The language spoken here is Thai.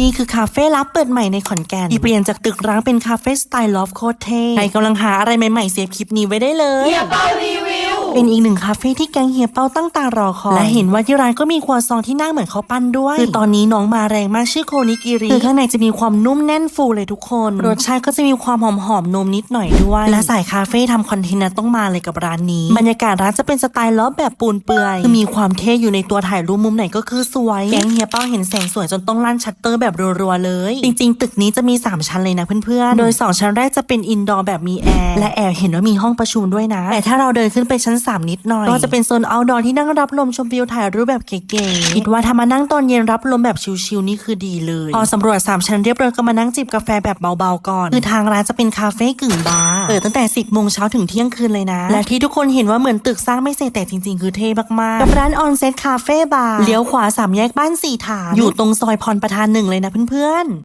นี่คือคาเฟ่ลับเปิดใหม่ในขอนแก่นที่เปลี่ยนจากตึกร้างเป็นคาเฟ่สไตล์ลอฟโคตรเท่ใครกำลังหาอะไรใหม่ๆเซฟคลิปนี้ไว้ได้เลย เป็นอีกหนึ่งคาเฟ่ที่แก๊งเฮียเป้าตั้งตารอคอยและเห็นว่าที่ร้านก็มีครัวซองที่หน้าเหมือนข้าวปั้นด้วยคือตอนนี้น้องมาแรงมากชื่อโคนิกิริคือข้างในจะมีความนุ่มแน่นฟูเลยทุกคนรสชาติก็จะมีความหอมหอมๆนมนิดหน่อยด้วยและสายคาเฟ่ทำคอนเทนต์นะต้องมาเลยกับร้านนี้ บรรยากาศร้านจะเป็นสไตล์ล้อแบบปูนเปื่อยคือมีความเท่อยู่ในตัวถ่ายรูปมุมไหนก็คือสวยแก๊งเฮียเป้าเห็นแสงสวยจนต้องลั่นชัตเตอร์แบบรัวๆเลย จริงๆ ตึกนี้จะมี 3 ชั้นเลยนะเพื่อนๆ โดย 2 ชั้นแรกจะเป็นอินดอร์แบบมีแอร์และแอบเห็นว่ามีห้องประชุมด้วยนะ แต่ถ้าเราเดินขึ้นไปชั้น3นิดหน่อย ก็จะเป็นโซนเอาท์ดอร์ที่นั่งรับลมชมวิวถ่ายรูปแบบเก๋ๆคิดว่าถ้ามานั่งตอนเย็นรับลมแบบชิลๆนี่คือดีเลยพอสำรวจ 3 ชั้นเรียบร้อยก็มานั่งจิบกาแฟแบบเบาๆก่อน คือทางร้านจะเป็นคาเฟ่กึ่งบาร์เปิดตั้งแต่ 10โมงเช้าถึงเที่ยงคืนเลยนะ และที่ทุกคนเห็นว่าเหมือนตึกสร้างไม่เสร็จแต่จริงๆ คือเท่มากๆกับร้านออนเซ็ตคาเฟ่บาร์เลี้ยวขวาสามแยกบ้านสี่ฐานอยู่ตรงซอยพรประธานหนึ่งเลยนะเพื่อนๆ